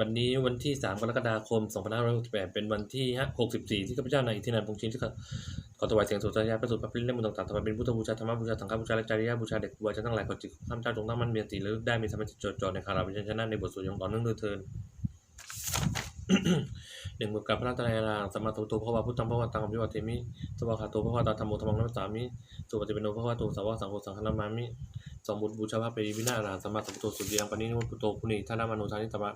วันนี้วันที่ 3 กรกฎาคม 2568 เป็นวันที่ 64 ที่ข้าพเจ้านายอิทธินันพงษ์ชินที่ขอถวายเสียงสุดท้าประสูติพระพิริและมุนต่างๆถวายเป็นพุทธบูชาธรรมบูชาสังฆบูชาและจาริยบูชาเด็กบูชาทั้งหลายขอจิตข้าพเจ้าจงตั้งมั่นมีสติระลึกได้มีสมาธิจดจ่อในคาราวิญญาณในบทสวดยงต่อเนื่องโดยเทินหนึ่งบทกับพระราชนายรางสมมาสัมพุทโธพระวาพุทธังพระวาตังอภิวาเทมิสวากขาโตพระวาตาธรรมโมธรรมังนัมสสามิสุปฏิเปันโนพระวาโตสาวกสังโฆสังฆนามามิ สองบุตรบูชาพระปรีวินาอรหังสัมาสัมพุทโธสุติยังปณิโนพุทโธพุนีท่านามโนทานิตมะ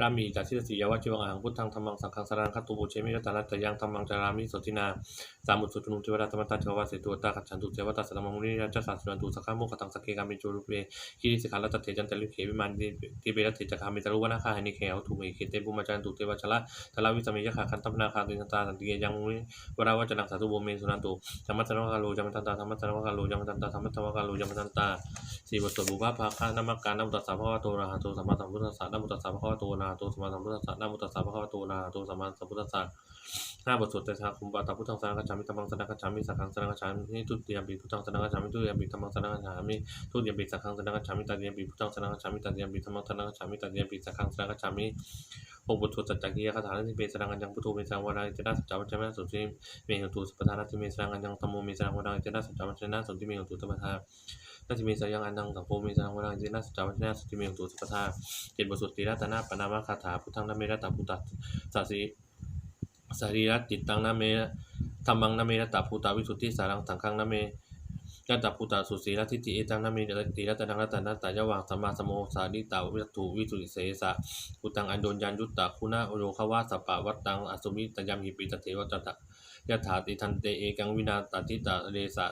รามีจัตติสียวัจจิวังหังพุทธังธรรมังสังฆังสารังคัตตุบุเชมิรัตนัตยังธรรมังจารามิสตินาสามุตสุตุนุเทวราตมัตตาเทววาเสตุตาขัจฉันตุเทวตาสัตมังมุนีราชสัสสุนันตุสักขะโมขตังสักเกกามิจูรุเปคิริสิกาลตัตเถจันตลิเขวิมานติเบรติจักขามิตรุวนาคาหินิเขวทุเมเขเตปุมาจันตุเทวชละทลาวิสเมยะขาคันตัปนาคาติสันตาสันติยังมุนีวราวจนังสาธุโบเมสุนันตุธรรมะสนวกาโลจามตันตาธรรมะสนวกาโลจามตันตาธรรมะสนวกาโลจามตันตาสี่บทสวดบุพภาคานามักการนามุตตสสะภะคะวะโตอะระหะโตสัมมาสัมพุทธัสสะนามุตตสสะภะคะวะโตอะระหะโตสัมมาสัมพุทธัสสะนามุตตสสะภะคะวะโตอะระหะโตสัมมาสัมพุทธัสสะห้าบทสวดแต่ชาคุมบาตาพุทธังสนังกัจฉามิธรรมังสนังกัจฉามิสังฆังสนังกัจฉามิทุติยมปีพุทธังสนังกัจฉามิทุติยมปีธรรมังสนังกัจฉามิทุติยมปีสังฆังสนังกัจฉามิตติยมปีพุทธังสนังกัจฉามิตติยมปีธรรมังสนังกัจฉามิตติยมปีสังฆังสนังกัจฉามิหกบทสวดสัจจกิยคาถาที่เป็นสรังกัญญังพุทโธเมสังวาราอิจนาสัจจวัจจะนะสุติเมหัตุสุปทานาทิเมสรังกัญญังธรรมโมเมสรังวาราอิจนาสัจจวัจจะนะสุติเมหัตุสัพพทา นาทิเมสยังอันดังสังโฆเมสรังวาราอินาสจจวัจจะนะสติเมหัตุสัพพทาเจ็ดบทสวดตีรัตนาปนามคาถาพุทธังนเมรัตตพุทธัสสสิสรีระจิตตังนะเมธรรมังนะเมรตตาภูตาวิสุทธิสารังสังฆังนะเมยัตตาภูตาสุสีรัทิฏฐิเอตังนเมรติรัตนังรัตนัตตายวังสัมมาสมโมสาดิตาวิถุวิสุทิเสสะภูตังอันโดนยันยุตตาคุณาโอโยคะวะสัปปะวัตตังอสุมิตยามหิปิตเทวตตะ ยะถาติทันเตเอกังวินาตติตาเรสะ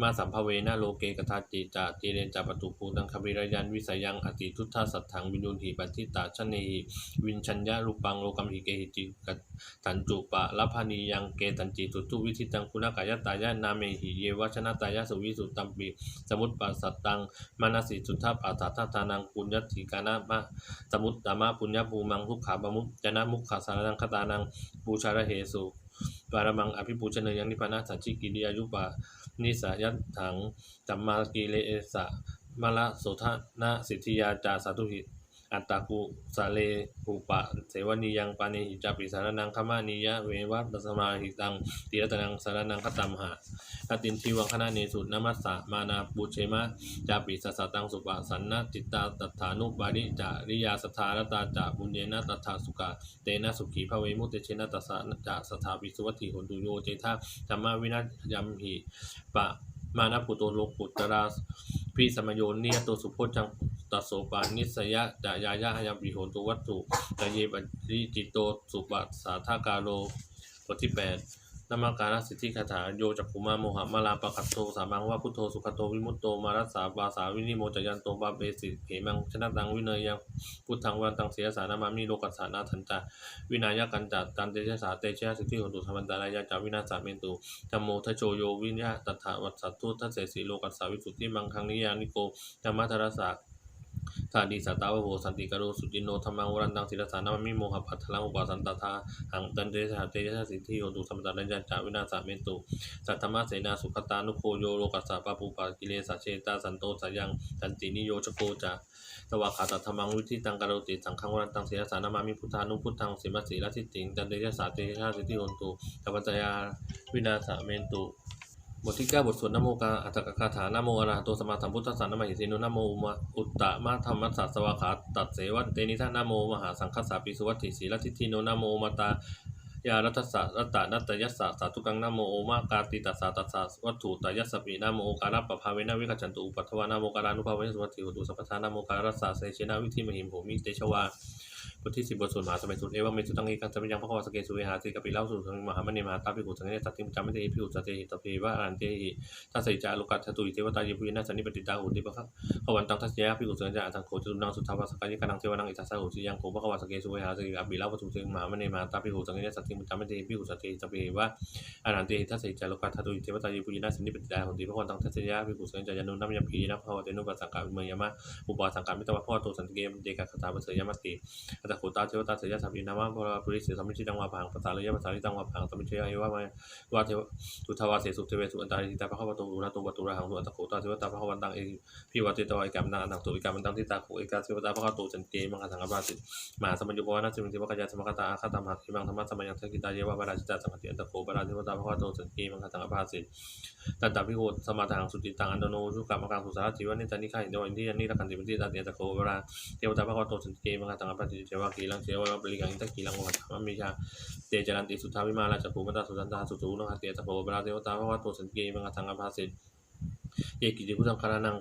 มาสัมภเวนะโลเกกทาจิจาติเรนจาปตุภูตังคบิรยันวิสยังอติทุตถาสัทถังวินุนหิปันติตาชเนหิวินชัญญะรูปังโลกัมหิเกหิจิกตันจุปะละพานียังเกตันจิตุตุวิธิตังคุณกายตายะนาเมหิเยวชนะตายะสุวิสุตตัมปิสมุตปัสสตังมานาสิสุทธาปัสสัทธาทานังปุญญติกานะมะสมุตตมะปุญญภูมังทุกขาบมุจนะมุขขาสารังคตานังบูชาระเหสุ ปารมังอภิปูชเนยังนิพพานาสัจจิกิริยายุปะนิสายัตถังจัมมากิเลสะมาละโสทนะสิทธิยาจาสาธุหิ อัตตากุสาเลภูปะ เสวนียังปานิหิจาปิสารนังขมานิยะเววัตสมาหิตังติรัตนังสารนังคตัมหะคตินทีวังคณะเนสุนมัสสะมานาปุเชมะจาปิสัสสะตังสุปะสันนะจิตตาตัฏฐานุบาริจาริยาสทธารตาจาบุญเยนะตัฏฐาสุกะเตนะสุขีภเวมุตเตเชนะตัสสะจะสถาปิสุวัตถิหนตุโยเจทาธรรมวินัสยัมหิปะมานะปุโตโลกุตราพิสมโยเนียตัวสุโพจัง ตสโสปานิสยะจายายะหยัมปิโหตุวัตถุตะเยปริจิตโตสุปัสสาทากาโลบทที่แปดนามการสิทธิคาถาโยจักขุมาโมหะมาลาปะคัตโตสามังว่าพุทโธสุขโตวิมุตโตมารัสสาปาสาวินิโมจยันโตบาเบสิเขมังชนะตังวิเนยยังพุทธังวันตังเสียสานามามิโลกัสสานาทันจาวินายกันจัตตันเตชะสาเตชะสิทธิโหตุธรรมันตารายะจาวินาศาเมนตุธรรมโมทะโชโยวิญญาตถาวัตสัตตุทัสเสสีโลกัสสาวิสุทธิมังคังนิยานิโกธรรมะทรสสะทาดีสัตตาวโหสันติกโรสุจินโนธรรมังวรันตังศิรสานามิโมหะปัทธลังอุปาสันตถาหังตันเตชะเตชะสิทธิโยตุสัมปตานัญจาวินาศาเมนตุสัทธรรมะเสนาสุขตานุโคโยโลกัสสะปะปุปะกิเลสเชตาสันโตสยังสันตินิโยชโกจาสวากขาตธรรมังวิธิตังกโรติสังฆังวรันตังเสียสานามามิพุทธานุพุทธังสิมัสสีรัติติงจันเตยะสาเตชะสิทธิโหนตุกัปปัจจยาวินาศเมนตุ บทที่เก้าบทสวดนโมกาอัตตกคาถานโมอระหะโตสมมาสัมพุทธัสสะนะมหิสิโนนโมอุมาอุตตะมาธรรมัสสะสวาขาตัดเสวัตเตนิทานโมมหาสังคัสสะปิสุวัตถิสีรัตถิทิโนนโมมาตายารัตสะรัตตะนัตตยัสสะสาธุกังนโมโอมากาติตัสสะตัสสะวัตถุตยัสสปินโมโอการะปภาเวนะวิกัจันตุอุปัฏฐวานโมการานุภาเวนะสุวัตถิโหตุสัพพทานโมการัสสะเสเชนะวิธิมหิมโหมิเตชวา บทที่สิบบทสวดมหาสมัยสุดเอวะเมสุตังเอกังจำยังพระควาสเกสุเวหาสิกับปิเล่าสุสังมหามณีมหาตาภิกขุสังเนสัตติมจำไม่ได้ภิกขุสเตหิตเปวะอรันเตหิทัสสิจาลุกัตถตุยเทวตาเยปุยนะสันนิปติตาหุติปะขวันตังทัสยะภิกขุสังจาอังโคจตุนังสุทาวาสกายิกานังเทวนังอิทัสสะหุติยังโคพระควาสเกสุเวหาสิกับปิเล่าสุสังมหามณีมหาตาภิกขุสังเนสัตติมจำไม่ได้ภิกขุสเตหิตเปวะอรันเตหิทัสสิจาลุกัตถตุยเทวตาเยปุยนะสันนิปติตาหุติปะคะวันตังทัสยะภิกขุสังจายันุนัมยมพีนะภะคะวะเตนุปัสสังกะเมยยมะอุปาสังกะมิตวะพ่อโตสันติเกมเดกะคตาปเสยยมัติตะโขตาเทวตาเสยสัพพินามะพระปริสิสัมมิชิตังวาพังภาษาเลยะภาษาลิตังวาพังสัมมิเชยะเอวะมาวาเทวสุทวาเสสุเทเวสุอันตาริตาพระขวตุระตุปตุระหังสุอัตตะโขตาเทวตาพระขวันตังเอพิวัติตวายกรรมนาอันตังตุอิกรรมตังทิตาโขเอกาเทวตาพระขวตุจันเกมังคสังกปาสิมหาสมัญญุปวานาสิมิติวกายาสมคตาอาคตามหาทิมังธรรมะสมัยยังเทกิตาเยวะปราชิตาสังฆติอันตะโขปราเทวตาพระขวตุจันเกมังคสังกปาสิตันตาพิโหสมาทางสุติตังอันโดโนชุกรรมกังสุสารจิวันิตานิขัยโดอินทิยันนิรักันติมิติตาเตียตะโขปราเทวตาพระขวตุจันเกมังคสังกปาสิเทววากีลังเสวะบริกังอินทกีลังวัฏมมิชาเตจันติสุทธาวิมาราชภูมิตาสุสันตาสุตูนะคะเตตะโพเวลาเทวตาพระวัตโตสันเกมังคังอภาสิ เยกิจิพุทธังคารานัง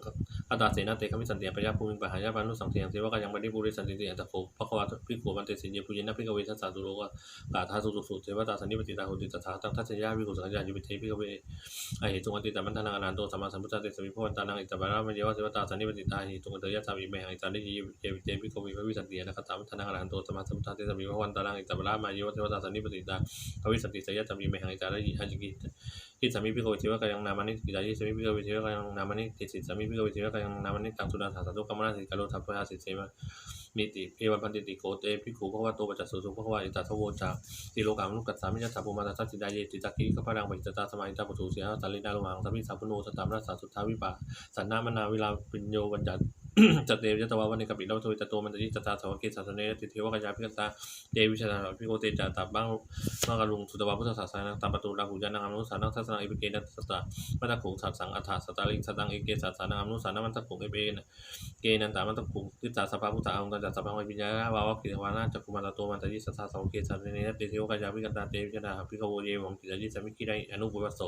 อัตตาเสนาเตคมิสันเตียปยาภูมิปหายาปานุสังเทียงเทวะกายังบริบุริสันติเตียตะโพภควาพิโกมันเตสินเยปุยินะพิกเวทัสสะตุโลกะกาธาสุสุสุเทวตาสันนิปติตาหุติตถาตังทัศยาวิโกสังญายุปิเทพิกเวอหิตุงอติตามันทานังอนันโตสัมมาสัมพุทธเตสมิพวันตานังอิตบารามเยวะเทวตาสันนิปติตาหิตุงอเตยะสามิเมหังอิตานิยิเจวิเจพิกเวพระวิสันตินะคตามันทานังอนันโตสัมมาสัมพุทธเตสมิพวันตานังอิตบารามเยวะเทวตาสันนิปติตาพระวิสันติเสยะสามิเมหังอิตานิยิหันามานิกิ วิเทวะกายังนามานิติสิสามิพิโกวิเทวะกายังนามานิติเอวันพันติติโกเตภิกขุภควะโตปัจจสุสุภควะอิตาทโวจาติโลกามุกัสสามิยัสสะปุมาตัสสิดาเยติตาคิขพะรังปิจตาสมัยตาปุถุเสียตาลินาลหังสัมมิสัพพุโนสตามรัสสะสุทาวิปาสันนามนาวิลาปิญโยวัญจัติจัตเตวิจตวาวันในกับิโลโทวิจโตมันตยิจตาสวเกสัสเนติเทวกายาพิกตาเดวิชนาพิโกเตจตับบ้างมังกรุงสุตวาพุทธศาสนาตามประตูราหุยานังอนุสานังทัศนังอิปเกนัสตะมัตตะขุงสัตสังอัฏฐสตาลิงสตังเอเกสัสสานังอนุสานังมันตะขุงเอเบนเกนันตามันตะขุงทิตาสภาพุทธาองค์ตันสัพพังวิญญาณวาวกิจวานาจักกุมาตโตมันตยิสัสสะสวเกสัสเนติเทวกายาวิกันตาเตวิชนาภิกขโวเยวังกิจยิสมิกิไดอนุปุวัสโส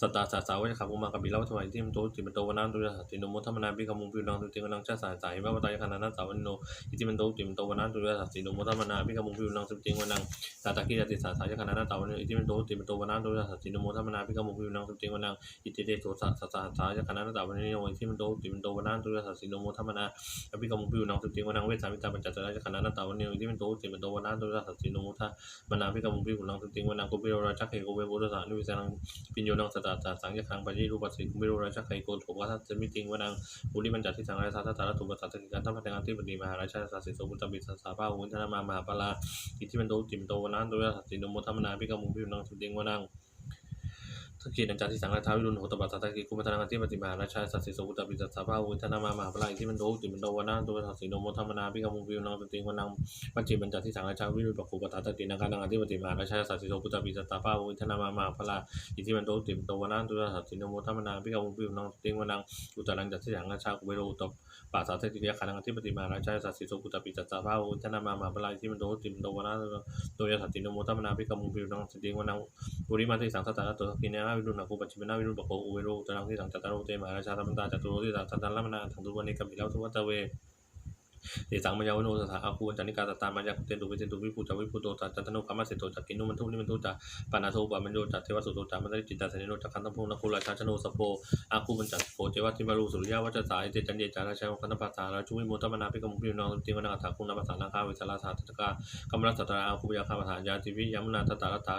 สตตาสาสาวจะขับอุมากับบิลาวถวายที่มโตจิมันโตวนนั้นตุยสัตติโนมุทัมนาบิกามุงปิวนังตุติงนังชาสายสายว่าตายขนานั้นสาวันโนอิติมันโตจิมันโตวนนั้นตุยสัตติโนมุทัมนาบิกามุงปิวนังสุติงวนังตาตะกิรติสาสายขนานั้นสาวันโนอิติมันโตจิมันโตวนนั้นตุยสัตติโนมุทัมนาบิกามุงปิวนังสุติงวนังอิติเตโตสาสาสาสายขนานั้นสาวันโนอิติมันโตจิมันโตวนนั้นตุยสัตติโนมุทัมนาบิกามุงปิวนังสุติงวนังเวสามิตาปัญจตระขนานั้นสาวันโนอิติมันโตจิมันโตวนนั้นตุยสัตติโนมุทัมนาบิกามุงปิวนังสุติงวนังกุเบโรราชเขโกเวโบรสานุวิสังปิญโยนงสตาตาสังยคังปฏิรูปสิกุมิโรราชไคโกโถวัฏสมิติงวนังบุริมันจัดที่สังไราชาตาลตุปัสัตติการทั้งพัฒนาที่ปฏิมหาราชสัสสิสมุตตบิสัสาภาหุนธนามามหาปลาอิทิมันโตจิมโตวนันโตยสัตตินโมธรรมนาพิกมุพิวนังสุติงวนัง สกินันจาที่สังฆทาวิรุณโหตบัสสัตกิกุมัทนังที่ปฏิมาราชาสัสสิโสกุตปิสัสสะภาวุฒนามามหาพลายที่มันโดติมันโดวนาตัวสัสสิโนโมธรรมนาพิกมุปิวนังสติงวนังปัจจิมันจาที่สังฆชาวิรุณปะโคปตาตตินังกานังที่ปฏิมาราชาสัสสิโสกุตปิสัสสะภาวุฒนามามหาพลาอิที่มันโดติมันโดวนาตัวสัสสิโนโมธรรมนาพิกมุปิวนังสติงวนังอุตรังจัตที่สังฆชากุเบโรตปัสสัตติยะขานังที่ปฏิมาราชาสัสสิโสกุตปิสัสสะภาวุฒนามามหาพลาที่มันโดติมันโดวนาตัวสัสสิโนโมธรรมนาพิกมุปิวนังสติงวนังบุริมาที่สังสตาตัวกินนาวิรุณกูปัจจิมนาวิรุณปะโคอุเวโรตรังที่สังจัตตาโรเตมหาราชาธรรมตาจัตุโรที่สังจัตตาลามนา విను నాకు మంచి వినా విను బకో ఓవేరో తనకి సంతతరో తే మహారాజా రమంతా చతురోది సంతలమన తందువని కమిలౌ తవతవే ตสังมายาวโนสถาอาคูจันนิกาตตามายาเตตุวิเตตุวิปุจาวิปุโตจัจัตโนกามาเสตโตจักกินุมันทุนิมันทุจาปานาโทปามันโยจักเทวสุโตจามันได้จิตตาเสนโนจักขันตพงนคุลาชาชโนสโปอาคูมันจักโปเจวัติมารุสุริยาวัจสายเจจันเยจาราชาคันตปัสสาราชุวิโมตมนาภิกมุปิวนองติวนาถาคุณนปัสสานาคาวิสลาสาตตะกากำลังสัตตาอาคูปยาคาปัสสายาติวิยมนาตตาลตา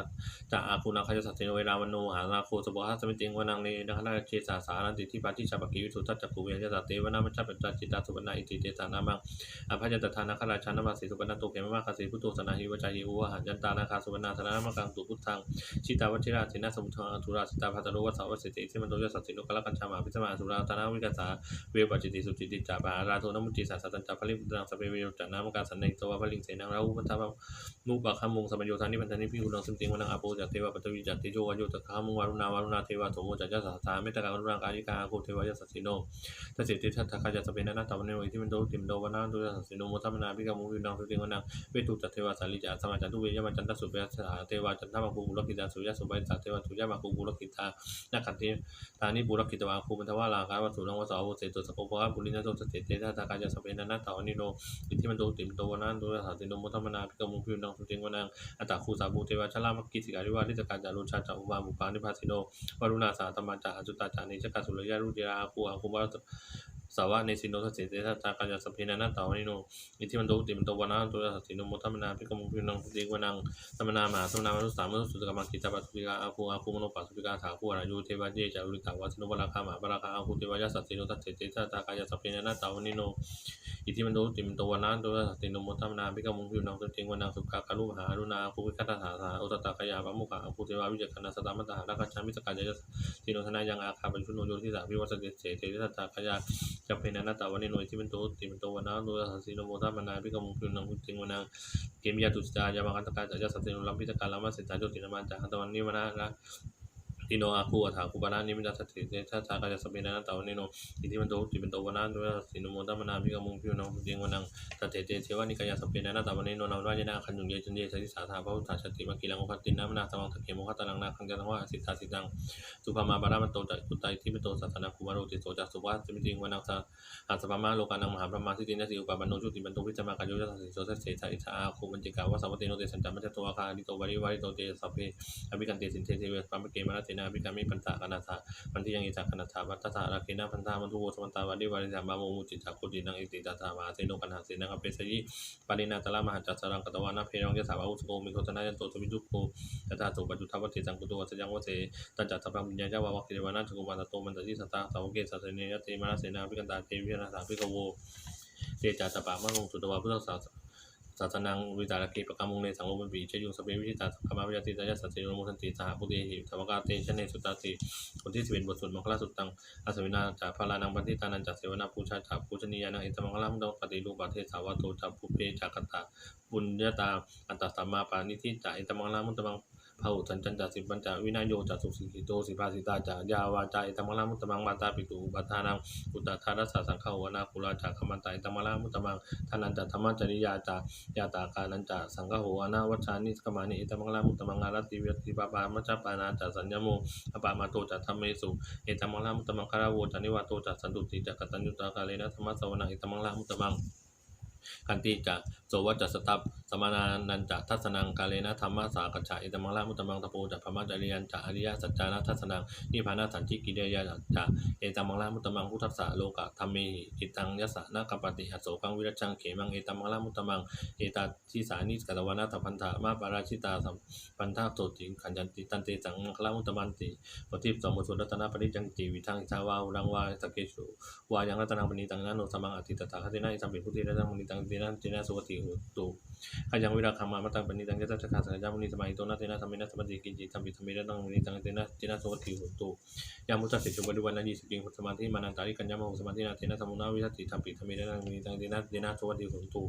จาอาคูนาคายสัตเตนเวลาวันโนหานาโคสบหัสมิติงวนังเนนะคณะเจสาสานันติที่ปาทิชาปกิวิสุทัจจกุเวยาเตวนามัจจปัจจจิตาสุวรรณอิติเตสานามังอภัยตถานาคราชานมาสีสุปนันโตเกมมาคาสีพุทโธสนาหิวจายิวหันยันตานาคาสุวรรณาสนามกังตุพุทธังชิตาวัชิราเสนาสมุทังอทุราสิตาภัตโรวัสสาวสิติสิมันโตยสัสสิโนกละกัญชามาพิสมาสุราตานาวิกัสาเวปจิติสุจิติจาบาราโทนมุจิสัสสันจาภลิมุตังสเปเวโยจันามกาสันเนตวะภลิงเสนังราหุพัทธะมุปะคัมมุงสมัญโยธานิพันธานิพิกุลังสิมติงวนังอาโปจัตเทวะปัตวิจัตติโยวโยตคามุงวารุณาวารุณาเทวะโสโมจัจจสสาเมตตาการุณากายิกาโกเทวะยสัสสิโนทัสสิติทัตถะคาจัสเปนันตาวันเนวิที่มันโตติมโตวนาตุยสัสสิโนโมทัมนาภิกามุวินังสุติงวนังเวทุจัตเทวาสาลิจาสมาจันทุเวยมาจันทสุเปยสาเทวาจันทมาภูบุรกิตาสุยะสุบายสาเทวาสุยะมาภูบุรกิตานาคันติตานิบุรกิตวาคูมันทวาลาคาวัสุนังวสาวเสตุสกุปะบุรินะโตสเตเตทาตากายสเปนันนาตาวนิโนอิทิมันโตติมโตวนันโตสาติโนมุทัมนาภิกามุพินังสุติงวนังอัตตาคูสาบูเทวาชลามกิสิการิวาทิจการจารุชาจาอุบามุปานิพาสิโนวารุณาสาตมาจาอจุตาจานิจกสุรยารุจิราคูอาคูมา สาวะเนสินโนทัสสิเตทัสสะกาสัพเพนะนาตาวนิโนอิทิมันโตติมันโตวานาตัวทัสสิโนโมทัมนาภิกมุพินังติกวนังสมนามาสมนามนุสามุสุตกรรมกิจปัสสุิกาอาคูอาคูมโนปัสสุิกาถาคูอายุเทวะเจจารุตาวาสนุบราคามาบราคาอาคูเทวะยะสัสสิโนทัสสิเตทัสสะกาสัพเพนะนาตาวนิโนอิทิมันโตติมันโตวานาโตสัตติโนโมทัมนาภิกมุพินังตุติงวนังสุขากาลุมหาอรุณาภูวิคัตถาสาอุตตะกายาปะมุขะภูเทวาวิจักขณสตามตตารักขันมิสกายะติโนทนายังอาคาปัญชุนโยทิสาวิวัสเตเสเตทัตตะกยาจะเป็นอนตาวันิโนอิทธิมันโตติมันตัวานาโตสัตติโนโมทามนาพิกขมุงพินังตุติงวนังเกมยาตุสตายามังคัตกาจายสัตติโนลัมพิตกาลามาสิตารุตินามาจาหันตวันนิวนนะ ติโนอาคูอัฏฐาคุปานานิมิตาสติเตชะสากายสเปนะตาวนิโนอิติมันโตติเป็นโตวนาโดยสินโมตัมนามิกามุงพิวนังเดียงวันังตเตเตเทวานิกายสเปนะตาวนิโนนามราชนาคันยุงเยจันเยสติสาธาพระพุทธชติมากิลังโอคตินนานาสมังตะเกมุขตลังนาคังจันทวะสิทธาสิตังสุภามาบารามันโตจักุตายที่เป็นโตสัตนาคุมาโรติโตจัสุวัสมิติงวันังสาอัสภามาโลกานังมหาพระมาสิตินะสิอุปาบันโนจุติมันโตพิจามากายุจัสสิโสเสสอิทาคูมันจิกาวะสวัติโนเตสันจามัจจตวอาคาดิโตวาริวาริโตเตสัพเพอภิกันเตสินเทเทเวปามเกมานาเตนาอภิกามิปันตากนาถามันที่ยังอิจักขณถาวัตถาราคินาพันธามันทุโวสมันตาวาดิวาริสามาโมมุจิตาโคตินังอิติตาธามาเสโนกันหาเสนังอเปสยิปารินาตละมหาจัสสรังกตวานาเพรองยะสาวาอุสโกมิโคตนายันโตสมิจุโกยะตาโตปัจจุทวัตเตจังกุตุวัสยังวเสตันจัตตะพังวิญญาณวาวกิเรวานาจโกมาตโตมันตติสัตตาสาวเกสัสเนยเตมานาเสนาภิกันตาเทวินาสาภิกโวเตจัตตะปะมะงสุตวาพุทธศาส ศาสนังวิจารกิปกรรมุงในสังโลมปีเชยุสเปวิชิตาสังคมาวิยติตายสัสสิโนมุทันติสหปุเตหิธรรมกาเตชเนสุตตาติบทที่สิบเอ็ดบทสวดมังคลาสุตตังอาสวินาจากพารานังปันติตานันจากเสวนาปูชาจากปูชนียานังอิตมังคลัมดปฏิรูปประเทศสาวโตจากปุเพจากกตาบุญญาตาอัตตสัมมาปานิทิจากอิตมังคลัมมุตตัง พหุสันจันจาสิปัญจวินาโยจัสุสิกิโตสิภาสิตาจายาวาจาอิตมังลัมมุตตังมาตาปิตุอุปัฏฐานังอุตตทารัสสะสังฆาวนาคุลาจากขมันตาอิตมังลัมมุตตังทานันจธรรมจริยาจายาตากานันจสังฆโหนาวัชานิสกมานิอิตมังลามุตตมังอารติวิติปปามัจจปานาจัสัญญโมอปามาโตจัธรรมเมสุเอตมังลามุตตมังคาราวจานิวาโตจัสันตุติจักตัญญุตากาเลนะธรรมสวนาอิตมังลามุตตมัง กันติจะโสวัจจสตับสมานานันจะทัศนังกาเลนะธรรมะสากัจฉาอิตมังละมุตตมังตะโปจะพมจริยันจะอริยสัจจานะทัศนังนิพพานาสันติกิเดยะจะเอตมังละมุตตมังพุทธัสสะโลกะธรรมิอิตังยสะนะกัปติอโศกังวิรัชังเขมังเอตมังละมุตตมังเอตาทิสานิสกตวานาตพันธะมาปาราชิตาสัมปันธาโสติขันยันติตันเตสังคละมุตตมันติปฏิปสมุสุรัตนาปริจังติวิทังชาวารังวาสเกชุวายังรัตนังปณิตังนาโนสมังอติตถาคตินาอิสัมปิพุทธิรัตนังปณิตังเตนะเตนะสุวติหุตุขยังวิราคัมามัตังปณิตังยะตัสสะสัจจามุนิสมัยโตนะเตนะธรรมินะสมัติกินจิตัมปิธรรมิรัตนังปณิตังเตนะเตนะสุวติหุตุยามุตตะเสจุบริวันนายิสกิงสมาธิมานันตาริกัญญามโหสมาธินาเตนะธรรมุนาวิทัติธรรมิธรรมิรัตนังปณิตังเตนะเตนะสุวติหุตุ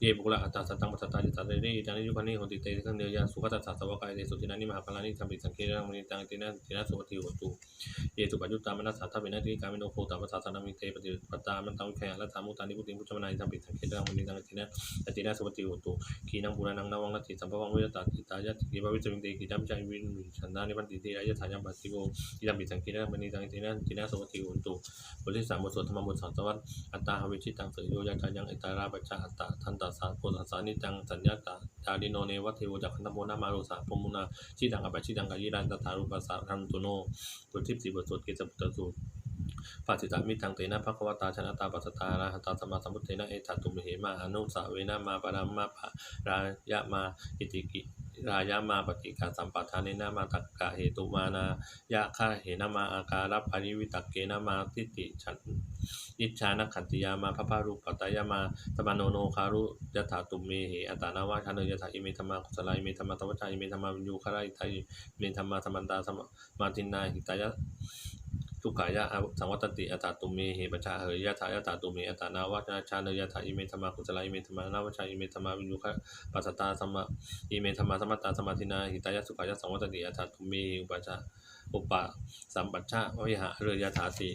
เยบุคละอัตตาสัตตังปัสสตาจิตตาเรนิจานิยุคนิโหติเตสังเดียยาสุขตัสสะสวกายเตสุตินานิมหาพลานิสัมปิสังเกรังมณิตังตินะตินะสุปฏิโหตุเยสุปัจจุตามนัสสะทัพเวนะติกามิโนโคตาปัสสะนามิเตปฏิปตามันตังวิขยละธรรมุตานิพุติมุจจมนานิสัมปิสังเกรังมณิตังตินะตินะสุปฏิโหตุขีนังปุรานังนาวังนัตติสัมภวังวิรตาติตายะติบาวิจมิงเตกิจัมจัยวินฉันนานิพันติเตยะถายัมปัสสิโกอิสัมปิสังเกรังมณิตังตินะตินะสุปฏิโหตุบทที่สามบทสวดธรรมบทสอนสวัสดิ์อัตตาหวิชิตังเสยโยยะจายังอิตาราปัจจาอัตตาทันตาสาโพธสานิจังสัญญาตาจาริโนเนวัตเทวจักขันธโมนามารุสาพมุนาชิตังอปัจชิตังกายิรันตถารุปัสสะทันตุโนบทที่สี่บทสวดเกสปุตตสูตร ปัจจิตามิทังเตนะภควตาชนะตาปัสตาระหัตตาสมาสัมพุทเทนะเอตัตุมเหมาอนุสาเวนะมาปรามมาปรายะมาอิติกิรายะมาปฏิกาสัมปทานเนนะมาตักกะเหตุมานายะฆาเหนะมาอาการปริวิตักเกนะมาทิฏฐิฉันอิจฉานักขันติยามาพระพารุปตายามาตมโนโนคารุยถาตุมเมเหอัตานาวาชาเนยถาอิเมธรรมากุศลาอิเมธรรมาตวัชาอิเมธรรมาวิญญูคาราอิทายอิเมธรรมาสมันตาสมมาทินนาหิตายะ ทุกขายะสังวัตติอัตตาตุเมเหปชาเหยยะถายะตาตุเมอัตานาวัชชาเนยะถาอิเมธรรมากุศลาอิเมธรรมานาวัชชาอิเมธรรมาวิญญูคะปัสสตาสมะอิเมธรรมาสมัตตาสมาธินาหิตายะสุขายะสังวัตติอัตตาตุเมอุปชาอุปะสัมปัชชะวิหะเรยะถาติ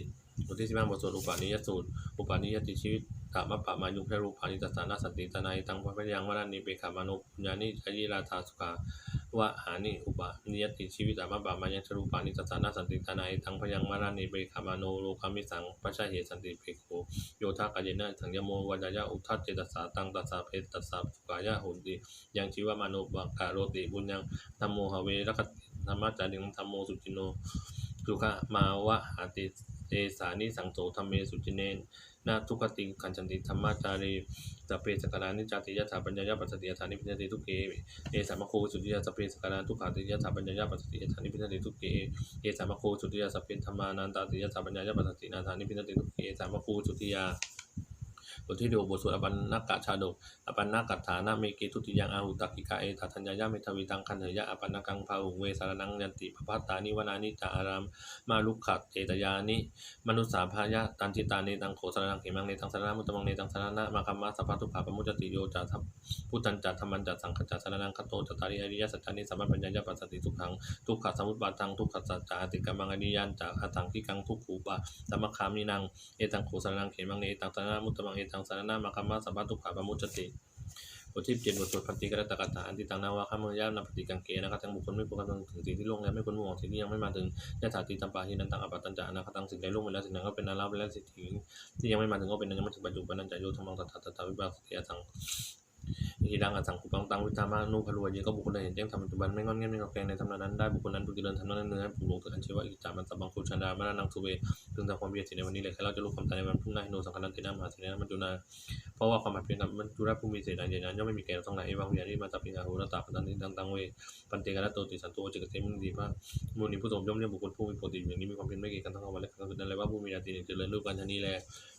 บทที่สิบห้าบทสวดอุปาณิยสูตร อุปาณิยติชีวิตกามะปะมายุเพรูปานิตสานาสติตนายตังพระพยังวรานิเปขามานุปญานิจายิราธาสุขา วะหานิอุปานิยติชีวิตามะบามายังชรูปานิตสานาสันติตนายทังพยังวรานิเบขามาโนโลคามิสังปัชเหสันติเพโกโยธากายนะถังยโมวัจยาอุทัตเจตสาตังตัสสาเพตัสสาสุกายะหุนติยังชีวมานุบังกาโรติบุญยังธรรมโมหเวรคติธรรมะจาริงธรรมโมสุจิโน สุขมาวะหาติเตสานิสังโสธรรมเมสุจิเนนาทุกติขันจันติธรรมาจารีสพเพสกกาลานิจติยถาปัญญายาปัสสติยถานิพิจติทุกเกเอสามโคสุติยาสพเพสกการาทุกขาติยถาปัญญายาปัสสติยถานิพิจติทุกเกเอสามโคสุติยาสพเพธรรมานันตติยถาปัญญายาปัสสตินาธานิพิจติทุกเกเอสามโคสุติยา บทที่ดูบทสวดอปันนักกะชาดกอปันนักกัฐานาเมเกทุติยังอาหุตักิกาเอตัทัญญายาเมทวีตังคันเถยะอปันนกังพาหุงเวสารนังยันติภพัตตานิวนานิจาอารามมาลุกขะเจตยานิมนุสสาภายะตันจิตาเนตังโขสารนังเขมังเนตังสารนามุตตมังเนตังสารนามาคัมมะสัพพทุกขาปมุจติโยจาทัพพุทธันจัตธรรมันจัตสังขจัตสารนังคตโตจตาริอริยสัจจานิสัมมาปัญญาปัสสติทุกขังทุกขะสมุปบาทังทุกขะสัจจาติกรรมังอนิยันจาอัตถังที่กังทุกขูปะสัมมคามินังเอตังโขสารนังเขมังเนตังสารนามุตตมังเอตังสารนามาคัมมาสัพพะทุกขาปมุจติบทที่เจ็ดบทสวดพันติกรตกถาอันติตังนาวาคามยานาปฏิกังเกนะครับทั้งบุคคลไม่ปกติถึงสิ่งที่ล่วงแล้วไม่ควรมุ่งหวังสิ่งที่ยังไม่มาถึงยะถาติตัมปาหินันตังอปัตตัญจานะครับทั้งสิ่งใดล่วงไปแล้วสิ่งนั้นก็เป็นนาราไปแล้วสิ่งที่ยังไม่มาถึงก็เป็นนั้นยังไม่ถึงปัจจุบันนันจะโยธรรมังตถาตถาวิบากสติยสัง อีดังอสังคุปังตังวิตามานุพลวยเยก็บุคคลใดเห็นแจ้งธรรมปัจจุบันไม่งอนเงียไม่งอแกงในธรรมนั้นได้บุคคลนั้นผู้เจริญธรรมนั้นเนื้อผู้หลงถึงอันเชื่อว่าอิจฉามันสับบังคุชันดามานังสุเวถึงทำความเบียดเสียในวันนี้เลยใครเราจะรู้ความตายในวันพรุ่งหน้โนสังกันันตินามหาเสนามัจจุนาเพราะว่าความหมายเพียงกับมันจุราผู้มีเสนาเยนานย่อมไม่มีแก่ทั้งหลายเอวังเวียนที่มาตับปิงาหูนาตาปันตันติตังตังเวปันเตกันโตติสันโตจิกเตมุนดีพระมูนีผู้สมย่อมเรียกบุคคลผู้มีปกติอย่างนี้มีความเพียรไม่เกี่ยงกันทั้งวันและกลางคืนนั่นเลยว่าผู้มีญาติเจริญรูปกันชนีแล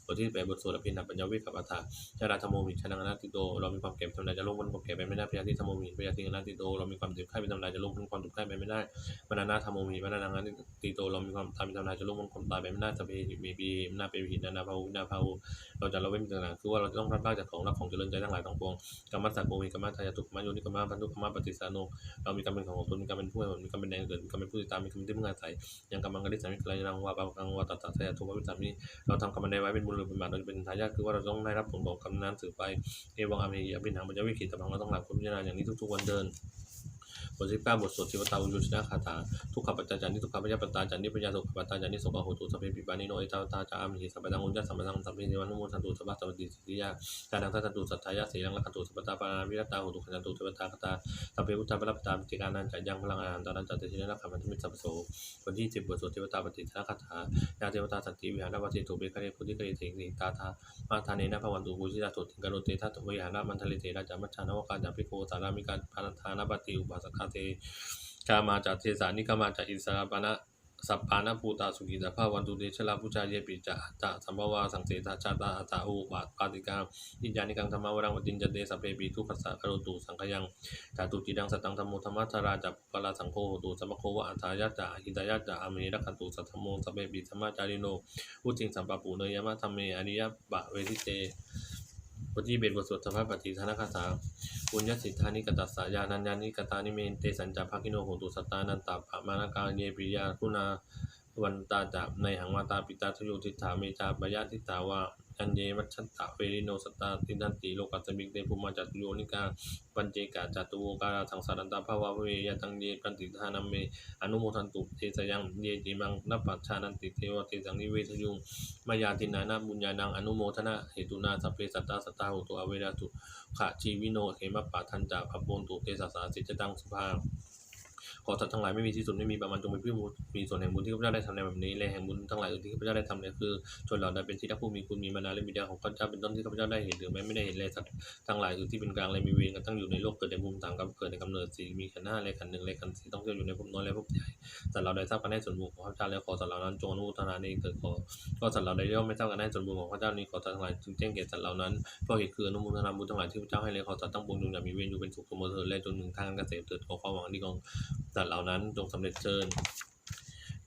บทที่แปดบทสวดอภินันปัญญาวิกับอัฏฐาชาราธโมมิชนะนัตติโตเรามีความเก็บทำลายจะลงพ้นความแก่ไปไม่ได้พยาธิธโมมิพยาธิอนัตติโตเรามีความเจ็บไข้เป็นทำลายจะลงพ้นความทุกข์ไข้ไปไม่ได้มรณะธโมมิมรณะอนัตติโตเรามีความตายเป็นทำลายจะลงพ้นความตายไปไม่ได้สพเพมีปีนาเปหินานาภาวุนาภาวเราจะเราเว้นต่างๆคือว่าเราจะต้องพลาดพลาดจากของรักของเจริญใจทั้งหลายทั้งปวงกรรมสัตว์โมมิกรรมทายาตุกรรมโยนิกรรมพันธุกรรมปฏิสานุเรามีกรรมเป็นของตนมีกรรมเป็นผู้ให้มีกรรมเป็นแดงเกิดมีกรรมเป็นผู้ติดตามมีกรรมที่พึ่งอาศัยยังกรรมังกริสามิกลายนังวาปะกังวาตัตตะทายาทุววิสามิเราทำกรรมใดไว้เป็นบุญหรือเป็นบาปเราจะเป็นทายาทคือว่าเราต้องได้รับผลของกรรมนั้นสืบไปเอวังอเมยบินหางปัญญาวิขิตตบังเราต้องหลับคุณพิจารณาอย่างนี้ทุกๆวันเดิน บทที่เก้าบทสวดเทวตาอุยุชนะคาถาทุกขปัจจานิทุกขปัจจปัตตาจันนิปัญญาสุขปัตตาจันนิสกโหตุสัพเพปิปานิโนเอตาตาจาอามิหิสัพพะตังอุญญาสัมปะตังสัพเพเทวานุโมทันตุสัพพะสัพพติสิทธิยาจานังทัตตุสัทธายาเสียังละคันตุสัพพตาปานาวิรัตตาโหตุขันตุเทวตาคตาสัพเพพุทธะปรัปตาปิติกานันจายังพลังอาหารตานันจัตตินะขันธมิตรสัพโสบทที่สิบบทสวดเทวตาปฏิทาคาถายาเทวตาสันติวิหารวัติตุเบคเรพุทธิกเรเทกิตาทามาทานเนนะพวันตุภูชิตาตุติกโรเตทัตวิหารมันทะเลเตระจามัชฌานวกาจาภิโกสารามิการพานาทานาปฏิอุปาสคาเตกามาจากเทสานิกามาจากอิสราปานะสัพพานะภูตาสุกิตาภาวันตุเตชลาพุชาเยปิจาตะสัมภวาสังเสตาชาตาอาตาอุปาปาติกาอิญานิกังธรรมวรังวตินจเตสัพเพปีทุขัสสะกโรตุสังขยังจาตุจิดังสตังธรรมโมธรรมัทราจัปปะลาสังโฆตุสัมภโควะอัฏฐายะจาหิตายะจาอเมรักขตุสัทธโมสัพเพปีธรรมจาริโนอุจิงสัมปะปูเนยมะธรรมเมอริยบะเวทิเต บทที่เบ็ดบทสวดสภาพปฏิทานคาถาปุญญสิทธานิกตัสสายานัญญานิกตานิเมนเตสัญจาภคิโนโหตุสตานันตาปะมานากาเยปิยาคุณาวันตาจับในหังวาตาปิตาทโยทิฏฐาเมจาปยาทิฏฐาวา อันเยวัชตะเวริโนสตาตินันติโลกัสมิกเตภูมาจัตุโยนิกาปัญเจกาจัตุโวการาสังสารันตาภาวะเวยตังเยปันติทานัมเมอนุโมทันตุเทสยังเยจิมังนัปปัชชานันติเทวเทสังนิเวทยุงมายาตินานาบุญญานังอนุโมทนาเหตุนาสัพเพสัตตาสตาโหตุอเวราตุขะชีวิโนเขมปะทันจาภพโนตุเตสสาสิจตังสุภา ขอสัตว์ทั้งหลายไม่มีที่สุดไม่มีประมาณจงเป็นผู้มีส่วนแห่งบุญที่ข้าพเจ้าได้ทำในแบบนี้และแห่งบุญทั้งหลายอื่นที่ข้าพเจ้าได้ทำเนี่ยคือชนเหล่านั้นเป็นที่รักผู้มีคุณมีมานาและบิดาของข้าพเจ้าเป็นต้นที่ข้าพเจ้าได้เห็นหรือแม้ไม่ได้เห็นเลยสัตว์ทั้งหลายอื่นที่เป็นกลางและมีเวรกันตั้งอยู่ในโลกเกิดในภูมิต่างกับเกิดในกำเนิดสี่มีขันห้าและขันหนึ่งและขันสี่ต้องเที่ยวอยู่ในภพน้อยและภพใหญ่สัตว์เราได้ทราบกันได้ส่วนบุญของข้าพเจ้าแล้วขอสัตว์เหล่านั้นจงอนุโมทนาในเกิดขอก็สัตว์เราได้ย่อมไม่ทราบกันได้ส่วนบุญของข้าพเจ้านี้ขอสัตว์ทั้งหลายจึงแจ้งแก่สัตว์เหล่านั้นเพราะเหตุคืออนุโมทนาบุญทั้งหลายที่พระเจ้าให้เลยขอสัตว์ตั้งปวงจงอย่ามีเวรอยู่เป็นสุขเสมอเถิดและจนถึงทางเกษมเถิดขอความหวังดีของ สัตว์เหล่านั้นจงสำเร็จเชิญ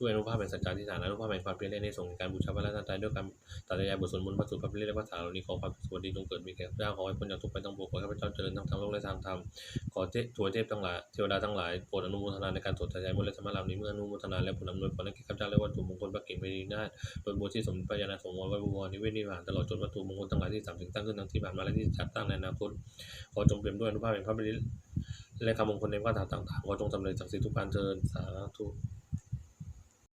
ด้วยอนุภาพแห่งสัจจะที่ฐานอนุภาพแห่งความเพียรในส่งการบูชาพระรัตนตรัยด้วยการตัดยาบทสวดมนต์พระสุภาพเรียกว่าฐานเหล่านี้ขอความสวัสดีจงเกิดมีแก่ข้าพเจ้าขอให้พ้นจากทุกข์ไปต้องปวงขอให้ข้าพเจ้าเจริญทั้งทางโลกและทางธรรมขอเทพถวเทพทั้งหลายเทวดาทั้งหลายโปรดอนุโมทนาในการสวดทายมนต์และธรรมะเหล่านี้เมื่ออนุโมทนาและผลอำนวยผลให้แก่ข้าพเจ้าและวัตถุมงคลพระเก่งพระดีนาถโดยบูชาสมพระยานสงฆ์ไว้บูวรนิเวศนิพพานตลอดจนวัตถุมงคลทั้งหลายที่สามถึงตั้งขึ้นทั้งที่ผ่านมาและที่จะจัดตั้งในอนาคตขอจงเปี่ยมด้วยอนุภาพแห่งพระบริและคำมงคลในพระคาถาต่างๆขอจงสำเร็จจากสิ่งทุกการเทินสาธุ